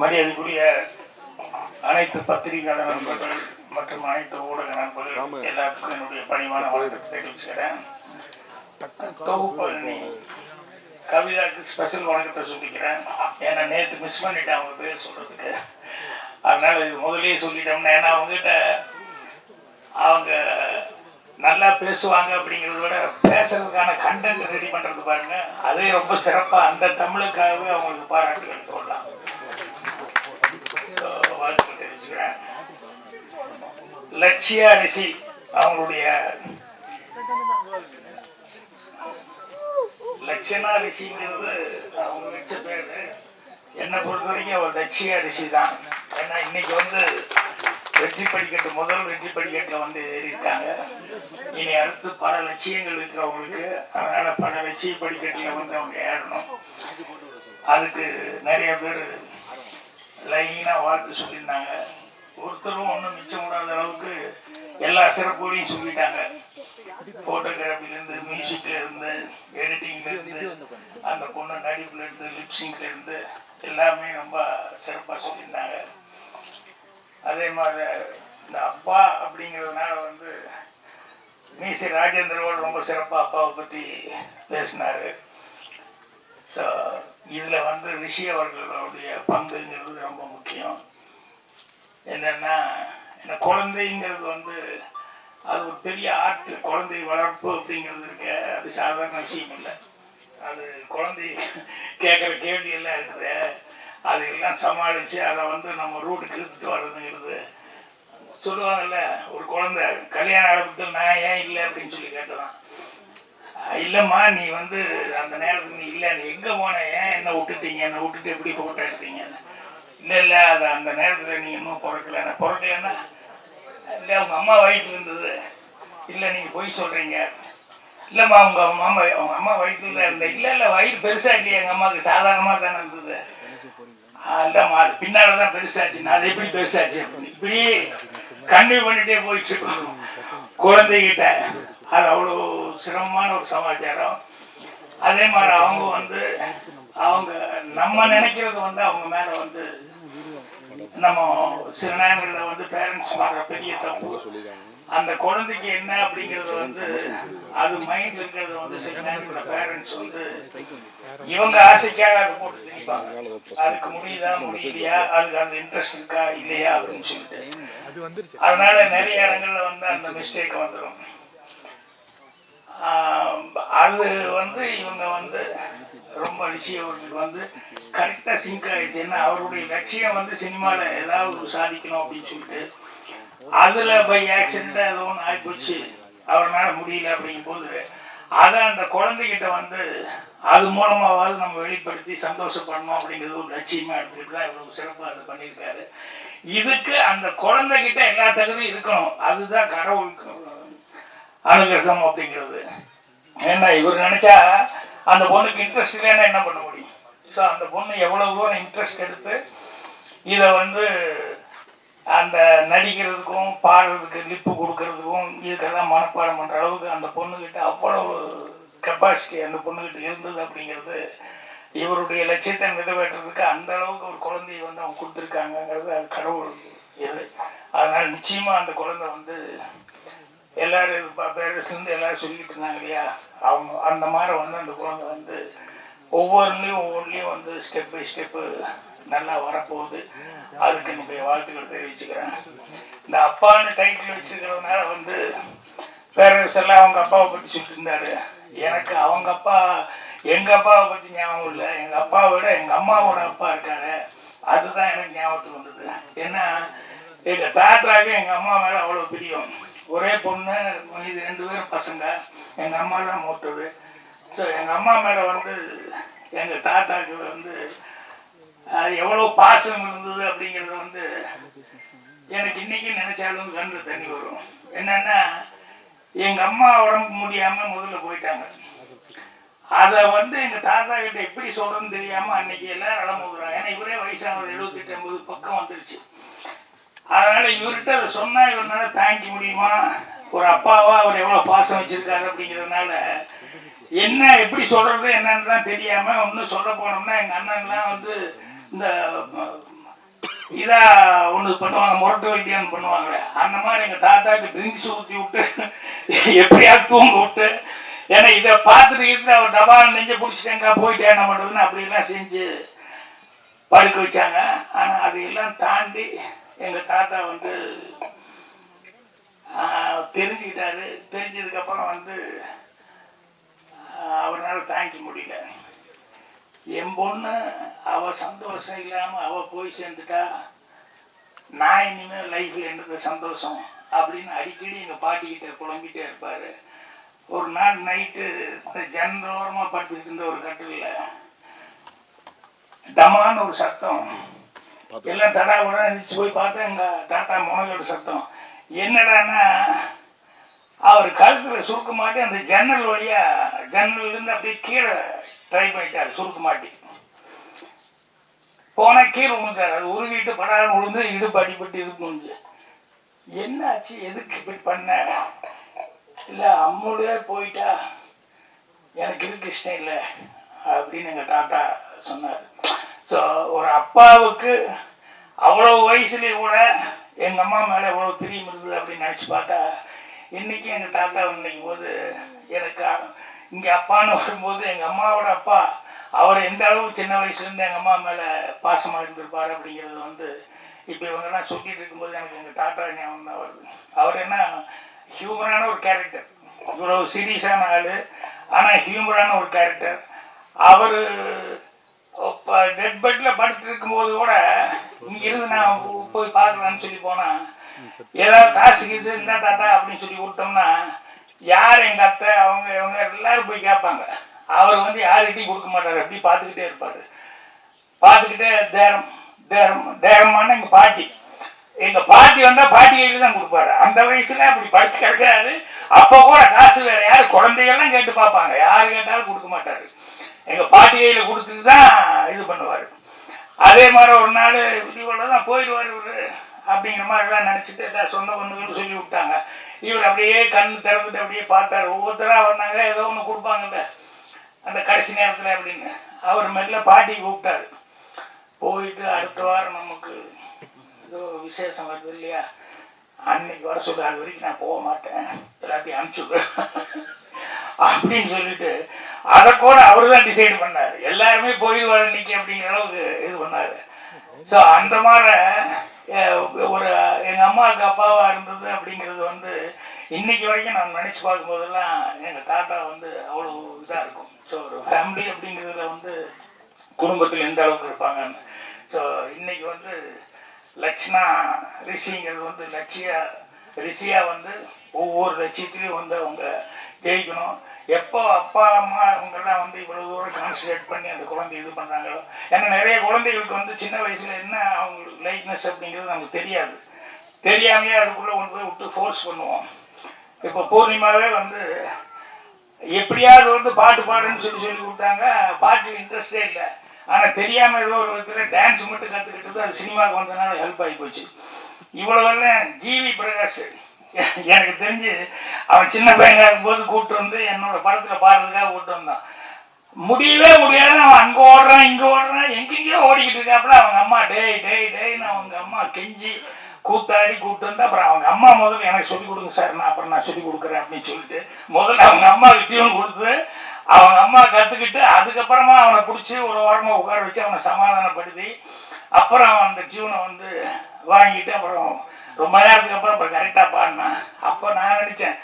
மரியாதைக்குரிய அனைத்து பத்திரிகையாளர் நண்பர்கள் மற்றும் அனைத்து ஊடக நண்பர்கள் எல்லாத்துக்கும் என்னுடைய பணிவான வணக்கத்தை தெரிவிச்சுக்கிறேன். தொகுப்பு கவிதாக்கு ஸ்பெஷல் வணக்கத்தை சொல்லிக்கிறேன். ஏன்னா நேற்று மிஸ் பண்ணிட்டேன் அவங்க பேர் சொல்றதுக்கு. அதனால இது முதல்லயே சொல்லிட்டோம்னா ஏன்னா அவங்ககிட்ட அவங்க நல்லா பேசுவாங்க அப்படிங்கிறத விட பேசுறதுக்கான கண்டென்ட் ரெடி பண்றது பாருங்க. அதே ரொம்ப சிறப்பா அந்த தமிழுக்காகவே அவங்களுக்கு பாராட்டுகள் சொல்லலாம். லட்சியா அரிசி அவங்களுடைய லட்சணா ரிஷிங்கிறது அவங்க வச்ச பேரு. என்னை பொறுத்த வரைக்கும் அவர் லட்சிய ரிஷி தான். ஏன்னா இன்னைக்கு வந்து வெற்றி படிக்கட்டு முதல் வெற்றி படிக்கட்டில் வந்து ஏறியிருக்காங்க. இனி அடுத்து பல லட்சியங்கள் இருக்கு அவங்களுக்கு அதனால பல லட்சிய படிக்கட்டில் வந்து அவங்க ஏறணும். அதுக்கு நிறைய பேர் லைனாக வாழ்த்து சொல்லியிருந்தாங்க. ஒருத்தரும் ஒன்றும் மிச்சம் விடாத அளவுக்கு எல்லா சிறப்புகளையும் சொல்லிட்டாங்க. ஃபோட்டோகிராஃபிலேருந்து மியூசிக்ல இருந்து எடிட்டிங்ல இருந்து அந்த பொண்ணு நடிப்புல இருந்து லிப்சிங்ல இருந்து எல்லாமே ரொம்ப சிறப்பாக சொல்லியிருந்தாங்க. அதே மாதிரி இந்த அப்பா அப்படிங்கிறதுனால வந்து மீசி ராஜேந்திரவோடு ரொம்ப சிறப்பாக அப்பாவை பற்றி பேசினார். ஸோ இதில் வந்து ரிஷி அவர்களுடைய பங்குங்கிறது ரொம்ப முக்கியம். என்னென்னா இந்த குழந்தைங்கிறது வந்து அது ஒரு பெரிய ஆர்ட் குழந்தை வளர்ப்பு அப்படிங்கிறது இருக்க அது சாதாரண விஷயம் இல்லை. அது குழந்தை கேட்குற கேள்வி எல்லாம் இருக்குது அதையெல்லாம் சமாளித்து அதை வந்து நம்ம ரூட்டுக்கு இழுத்துட்டு வர்றதுங்கிறது சொல்லுவாங்கல்ல ஒரு குழந்தை கல்யாண ஆரம்பத்தில் நான் ஏன் இல்லை? அப்படின்னு சொல்லி கேட்டதான். இல்லைம்மா நீ வந்து அந்த நேரத்துக்கு நீ இல்லை நீ எங்கே போன? ஏன் என்னை விட்டுட்டீங்க? என்னை விட்டுட்டு எப்படி ஃபோட்டோ எடுத்தீங்கன்னு? இல்லை இல்லை அது அந்த நேரத்தில் நீ இன்னும் பிறக்கல. நான் பிறக்கலன்னா இல்லை உங்கள் அம்மா வயிற்று இருந்தது. இல்லை நீங்கள் பொய் சொல்கிறீங்க இல்லைம்மா உங்கள் அம்மா அவங்க அம்மா வயிற்றுல இருந்த இல்லை இல்லை வயிறு பெருசாக இல்லையா. எங்கள் அம்மாவுக்கு சாதாரணமாக தானே இருந்தது. இல்லைம்மா அது பின்னால் தான் பெருசாச்சு. நான் அது எப்படி பெருசாச்சு? அப்படின்னு இப்படி கன்னியூ பண்ணிட்டே போயிட்டு இருக்கோம். குழந்தைகிட்ட. அது அவ்வளோ சிரமமான ஒரு சமாச்சாரம். அதே மாதிரி அவங்க வந்து அவங்க நம்ம நினைக்கிறது வந்து அவங்க மேலே வந்து நம்ம சில நேரங்களில் வந்து பேரண்ட்ஸ் பண்ணுற பெரிய தப்பு. அந்த குழந்தைக்கு என்ன அப்படிங்கறது வந்து அது மைண்ட் இருக்கிறது வந்து சில நேரத்தில் பேரண்ட்ஸ் வந்து இவங்க ஆசைக்காக அதை போட்டு திணிப்பாங்க. அதுக்கு முடியுதா முடியலையா அதுக்கு அந்த இன்ட்ரெஸ்ட் இருக்கா இல்லையா அப்படின்னு சொல்லிட்டு. அதனால நிறைய இடங்கள்ல வந்து அந்த மிஸ்டேக் வந்துடும் ஆஹ் அது வந்து இவங்க வந்து ரொம்ப விஷயம் வந்து கரெக்டாக சிங்க் ஆயிடுச்சு. ஏன்னா அவருடைய லட்சியம் வந்து சினிமாவில் ஏதாவது சாதிக்கணும் அப்படின்னு சொல்லிட்டு அதில் பை ஆக்சிடெண்ட்டாக ஏதோ ஒன்று ஆகிப்போச்சு அவரால் முடியல அப்படிங்கும்போது அதை அந்த குழந்தைகிட்ட வந்து அது மூலமாவது நம்ம வெளிப்படுத்தி சந்தோஷப்படணும் அப்படிங்கிறது ஒரு லட்சியமா எடுத்துக்கிட்டு தான் இவ்வளவு சிறப்பாக அதை பண்ணியிருக்காரு. இதுக்கு அந்த குழந்தைகிட்ட எல்லா தகுதியும் இருக்கணும். அதுதான் கடவுளுக்கு அனுகிரகம் அப்படிங்கிறது. ஏன்னா இவர் நினைச்சா அந்த பொண்ணுக்கு இன்ட்ரெஸ்ட் இல்லைன்னா என்ன பண்ண முடியும்? ஸோ அந்த பொண்ணு எவ்வளோ தூரம் இன்ட்ரெஸ்ட் எடுத்து இதை வந்து அந்த நடிக்கிறதுக்கும் பாடுறதுக்கு லிப்பு கொடுக்கறதுக்கும் இதுக்கெல்லாம் மனப்பாடம் பண்ணுற அளவுக்கு அந்த பொண்ணுக்கிட்ட அவ்வளவு கெப்பாசிட்டி அந்த பொண்ணுக்கிட்ட இருந்தது அப்படிங்கிறது இவருடைய லட்சியத்தை நிறைவேற்றுறதுக்கு அந்த அளவுக்கு ஒரு குழந்தையை வந்து அவங்க கொடுத்துருக்காங்கங்கிறது அது கடவுள் இது. அதனால் நிச்சயமாக அந்த குழந்தை வந்து எல்லாரும் பேரண்ட்ஸ்லேருந்து எல்லாரும் சொல்லிட்டு இருந்தாங்க இல்லையா? அவங்க அந்த மாதிரி வந்து அந்த குழந்தை வந்து ஒவ்வொருலேயும் ஒவ்வொன்றிலையும் வந்து ஸ்டெப் பை ஸ்டெப்பு நல்லா வரப்போகுது. அதுக்கு என்னுடைய வாழ்த்துக்கள் தெரிவிச்சுக்கிறேன். இந்த அப்பான்னு டைட்டில் வச்சுருக்கிறதுனால வந்து பேரண்ட்ஸ் எல்லாம் அவங்க அப்பாவை பற்றி சொல்லிட்டு இருந்தாரு. எனக்கு அவங்க அப்பா எங்கள் அப்பாவை பற்றி ஞாபகம் இல்லை. எங்கள் அப்பாவை விட எங்கள் அம்மாவோட அப்பா இருக்காரு. அதுதான் எனக்கு ஞாபகத்துக்கு வந்தது. ஏன்னா எங்கள் தாத்தாவுக்கு எங்கள் அம்மா மேலே அவ்வளோ பிரியம். ஒரே பொண்ணு இது ரெண்டு பேரும் பசங்க. எங்கள் அம்மா தான் மூத்தது. ஸோ எங்கள் அம்மா மேலே வந்து எங்கள் தாத்தாக்கு வந்து எவ்வளோ பாசம் இருந்தது அப்படிங்கிறது வந்து எனக்கு இன்னைக்கு நினைச்சாலும் கண்டு தண்ணி வரும். என்னன்னா எங்கள் அம்மா உடம்பு முடியாமல் முதல்ல போயிட்டாங்க. அதை வந்து எங்கள் தாத்தா கிட்ட எப்படி சொல்கிறதுன்னு தெரியாமல் அன்னைக்கு எல்லாரும் நடமுதுறாங்க ஏன்னா இவரே வயசானவர் எழுபத்தெட்டு ஐம்பது பக்கம் வந்துருச்சு. அதனால இவர்கிட்ட அதை சொன்னா இவரால தாங்கி முடியுமா? ஒரு அப்பாவா அவர் எவ்வளவு பாசம் வச்சிருக்காரு அப்படிங்கிறதுனால என்ன எப்படி சொல்றது என்னன்னு தெரியாம ஒன்னும் சொல்ல போனோம்னா எங்க அண்ணன்லாம் வந்து இந்த இதா ஒன்று பண்ணுவாங்க முரட்டு வைத்தியம் பண்ணுவாங்களே. அந்த மாதிரி எங்கள் தாத்தாக்கு ட்ரிங்க்ஸ் ஊற்றி விட்டு எப்படியாவது தூங்க விட்டு ஏன்னா இதை பார்த்துட்டு அவர் டபால் நெஞ்ச பிடிச்சிட்டேங்க போயிட்டு என்ன பண்ணுறதுன்னு அப்படிலாம் செஞ்சு படுக்க வச்சாங்க. ஆனால் அதையெல்லாம் தாண்டி எங்கள் தாத்தா வந்து தெரிஞ்சுக்கிட்டாரு. தெரிஞ்சதுக்கப்புறம் வந்து அவரால் தாங்கிக்க முடியல. என் பொண்ணு அவள் சந்தோஷம் இல்லாமல் அவள் போய் சேர்ந்துட்டா நான் இனிமேல் லைஃப்பில் என்னது சந்தோஷம் அப்படின்னு அடிக்கடி எங்கள் பாட்டிக்கிட்ட புலம்பிட்டே இருப்பார். ஒரு நாள் நைட்டு ஜன்னோரமாக படுத்துக்கிட்டு இருந்த ஒரு கட்டில் டமான்னு ஒரு சத்தம் எல்லாம் தடா உடனே நிச்சு போய் பார்த்தா எங்க தாத்தா முனகோட சத்தம். என்னடான்னா அவர் கழுத்துல சுருக்க மாட்டி அந்த ஜன்னல் வழியா ஜன்னல்ல இருந்து அப்படியே கீழே ட்ரை பண்ணிட்டார் சுருக்க மாட்டி. போனால் கீழே விழுந்தார் அது உருகிட்டு படாமல் விழுந்து இடுப்பு அடிபட்டு இது முடிஞ்சு என்னாச்சு எதுக்கு இப்படி பண்ண? இல்லை அம்முடைய போயிட்டா. எனக்கு இருக்கு இஷ்டம் இல்லை அப்படின்னு எங்கள் தாத்தா சொன்னார். ஸோ ஒரு அப்பாவுக்கு அவ்வளோ வயசுலேயே கூட எங்கள் அம்மா மேலே எவ்வளோ தெரியும் இருந்தது அப்படின்னு நினச்சி பார்த்தா இன்றைக்கி எங்கள் தாத்தா நினைக்கும் போது எனக்கு இங்கே அப்பான்னு வரும்போது எங்கள் அம்மாவோட அப்பா அவர் எந்த அளவு சின்ன வயசுலேருந்து எங்கள் அம்மா மேலே பாசமாக இருந்திருப்பார் அப்படிங்கிறது வந்து இப்போ இவங்கெல்லாம் சொல்லிட்டு இருக்கும்போது எனக்கு எங்கள் தாத்தா ஞாபகம் தான் வருது. அவர் என்ன ஹியூமரான ஒரு கேரக்டர் இவ்வளோ சீரியஸான ஆள். ஆனால் ஹியூமரான ஒரு கேரக்டர் அவர் டெட் பெட்ல படுத்து இருக்கும்போது கூட இங்கே இருந்து நான் போய் பார்க்கலான்னு சொல்லி போனால் ஏதாவது காசு கீசு என்ன தாத்தா அப்படின்னு சொல்லி கொடுத்தோம்னா யார் எங்க அத்தை அவங்க இவங்க எல்லாரும் போய் கேட்பாங்க. அவர் வந்து யார்கிட்டையும் கொடுக்க மாட்டார். அப்படி பார்த்துக்கிட்டே இருப்பாரு. பார்த்துக்கிட்டே தேரம் தேரம் தேரமான எங்க பாட்டி. எங்க பாட்டி வந்தால் பாட்டி கையில் தான் கொடுப்பாரு. அந்த வயசுல அப்படி படிச்சு கிடக்காது அப்போ கூட காசு வேற யார்? குழந்தைகள்லாம் கேட்டு பார்ப்பாங்க. யார் கேட்டாலும் கொடுக்க மாட்டாரு. எங்கள் பாட்டி கையில கொடுத்துட்டு தான் இது பண்ணுவார். அதே மாதிரி ஒரு நாள் இவ்வளோ தான் போயிடுவார் இவர் அப்படிங்கிற மாதிரிலாம் நினச்சிட்டு எல்லாம் சொந்த பந்துகள் சொல்லி விட்டாங்க. இவர் அப்படியே கண் திறந்துட்டு அப்படியே பார்த்தாரு. ஒவ்வொருத்தராக வந்தாங்க ஏதோ ஒன்று கொடுப்பாங்கல்ல. அந்த கடைசி நேரத்தில் அப்படின்னு. அவர் மெல்ல பாட்டி கூப்பிட்டாரு. போயிட்டு அடுத்த வாரம் நமக்கு ஏதோ விசேஷம் வருது இல்லையா? அன்னைக்கு வர சொல்லு அது வரைக்கும் நான் போக மாட்டேன். எல்லாத்தையும் அனுப்பிச்சுடு அப்படின்னு சொல்லிட்டு அதை கூட அவர் தான் டிசைட் பண்ணார். எல்லாருமே போயிடுவார் இன்னைக்கு அப்படிங்கிற அளவுக்கு இது பண்ணார். ஸோ அந்த மாதிரி ஒரு எங்கள் அம்மாவுக்கு அப்பாவாக இருந்தது அப்படிங்கிறது வந்து இன்னைக்கு வரைக்கும் நான் நினச்சி பார்க்கும்போதெல்லாம் எங்கள் தாத்தா வந்து அவ்வளோ இதாக இருக்கும். ஸோ ஒரு ஃபேமிலி அப்படிங்கிறதுல வந்து குடும்பத்தில் எந்த அளவுக்கு இருப்பாங்கன்னு. ஸோ இன்னைக்கு வந்து லட்சணா ரிஷிங்கிறது வந்து லட்சியா ரிஷியா வந்து ஒவ்வொரு லட்சியத்திலையும் வந்து அவங்க ஜெயிக்கணும். எப்போ அப்பா அம்மா இவங்கெல்லாம் வந்து இவ்வளோ தூரம் கான்சன்ட்ரேட் பண்ணி அந்த குழந்தை இது பண்ணுறாங்களோ ஏன்னா நிறைய குழந்தைகளுக்கு வந்து சின்ன வயசில் என்ன அவங்களுக்கு லைட்னஸ் அப்படிங்கிறது நமக்கு தெரியாது. தெரியாமையே அதுக்குள்ளே கொண்டு போய் விட்டு ஃபோர்ஸ் பண்ணுவோம். இப்போ பூர்ணிமாவே வந்து எப்படியாவது வந்து பாட்டு பாடுன்னு சொல்லி சொல்லி கொடுத்தாங்க. பாட்டு இன்ட்ரெஸ்டே இல்லை. ஆனால் தெரியாமல் ஏதோ ஒரு விதத்தில் டான்ஸ் மட்டும் கற்றுக்கிட்டது அது சினிமாவுக்கு வந்ததுனால ஹெல்ப் ஆகி போச்சு. இவ்வளோ வரல ஜிவி பிரகாஷ் எனக்கு தெரிஞ்சு அவன் சின்ன பையனாக இருக்கும்போது கூப்பிட்டு வந்து என்னோட படத்தில் பாடுறதுக்காக கூப்பிட்டு வந்தான். முடியவே முடியாது அவன் அங்கே ஓடுறான் இங்கே ஓடுறான் எங்கெங்கேயோ ஓடிக்கிட்டு இருக்காப்புல. அவங்க அம்மா டேய் டேய் டேய்னு அவங்க அம்மா கெஞ்சி கூத்தாடி கூப்பிட்டு வந்து அப்புறம் அவங்க அம்மா முதல்ல எனக்கு சொல்லிக் கொடுங்க சார் நான் அப்புறம் நான் சொல்லிக் கொடுக்குறேன் அப்படின்னு சொல்லிட்டு முதல்ல அவங்க அம்மாவுக்கு டியூன் கொடுத்து அவங்க அம்மா கற்றுக்கிட்டு அதுக்கப்புறமா அவனை பிடிச்சி ஒரு ஓரமாக உட்கார வச்சு அவனை சமாதானப்படுத்தி அப்புறம் அவன் அந்த டியூனை வந்து வாங்கிட்டு அப்புறம் ரொம்ப நேரத்துக்கு அப்புறம் இப்போ கரெக்டாக பாடினான் அப்போ நான் நினச்சேன்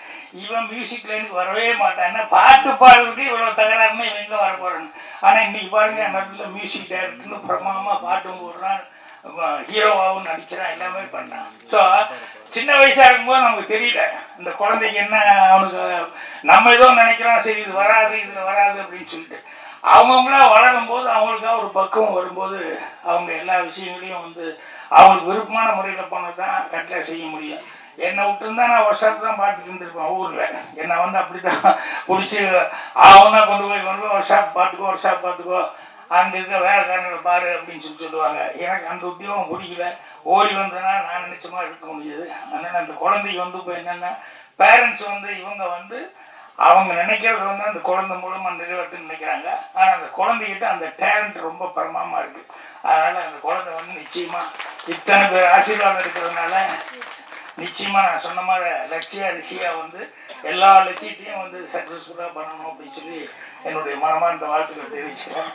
இவன் மியூசிக் லைனுக்கு வரவே மாட்டான். பாட்டு பாடுறதுக்கு இவ்வளோ தகராறுன்னு இவன் எங்கே வர போகிறான்னு ஆனால் இன்னைக்கு பாருங்கள் நல்ல மியூசிக் டைரக்டர்னு பிரமாணமாக பாட்டும் போடுறான் ஹீரோவாகவும் நடிச்சிடான் எல்லாமே பண்ணான் ஸோ சின்ன வயசாக இருக்கும்போது நமக்கு தெரியல இந்த குழந்தைக்கு என்ன அவனுக்கு நம்ம ஏதோ நினைக்கிறோம் சரி இது வராது இதில் வராது அப்படின்னு சொல்லிட்டு. அவங்கவுங்களா வளரும் போது அவங்களுக்காக ஒரு பக்குவம் வரும்போது அவங்க எல்லா விஷயங்களையும் வந்து அவங்களுக்கு விருப்பமான முறையில் போனது தான் கட்டில செய்ய முடியும். என்னை விட்டுருந்தா நான் வருஷத்தை தான் பார்த்துட்டு இருந்திருப்பேன் ஊரில். என்னை வந்து அப்படி தான் பிடிச்சி அவனா கொண்டு போய் கொண்டு போய் ஒர்க் பார்த்துக்கோ ஒர்க் பார்த்துக்கோ. அங்கே இருக்க வேலைக்காரங்களை பாரு அப்படின்னு சொல்லி சொல்லுவாங்க. எனக்கு அந்த உத்தியோகம் பிடிக்கல. ஓடி வந்ததுனால நான் நினச்ச மாதிரி இருக்க முடியாது. அதனால் அந்த குழந்தைக்கு வந்து இப்போ என்னென்னா பேரண்ட்ஸ் வந்து இவங்க வந்து அவங்க நினைக்கிறது வந்து அந்த குழந்தை மூலமாக நிறைவேற்றுன்னு நினைக்கிறாங்க. ஆனால் அந்த குழந்தைகிட்ட அந்த டேலண்ட் ரொம்ப பிரமாதமாக இருக்குது அதனால் அந்த குழந்தை வந்து நிச்சயமாக இத்தனை பேர் ஆசீர்வாதம் இருக்கிறதுனால நிச்சயமா நான் சொன்ன மாதிரி லட்சிய ரிஷியா வந்து எல்லா லட்சியத்தையும் வந்து சக்ஸஸ்ஃபுல்லாக பண்ணணும் அப்படின்னு சொல்லி என்னுடைய மனமார்ந்த வாழ்த்துக்களை தெரிவிச்சுக்கிறேன்.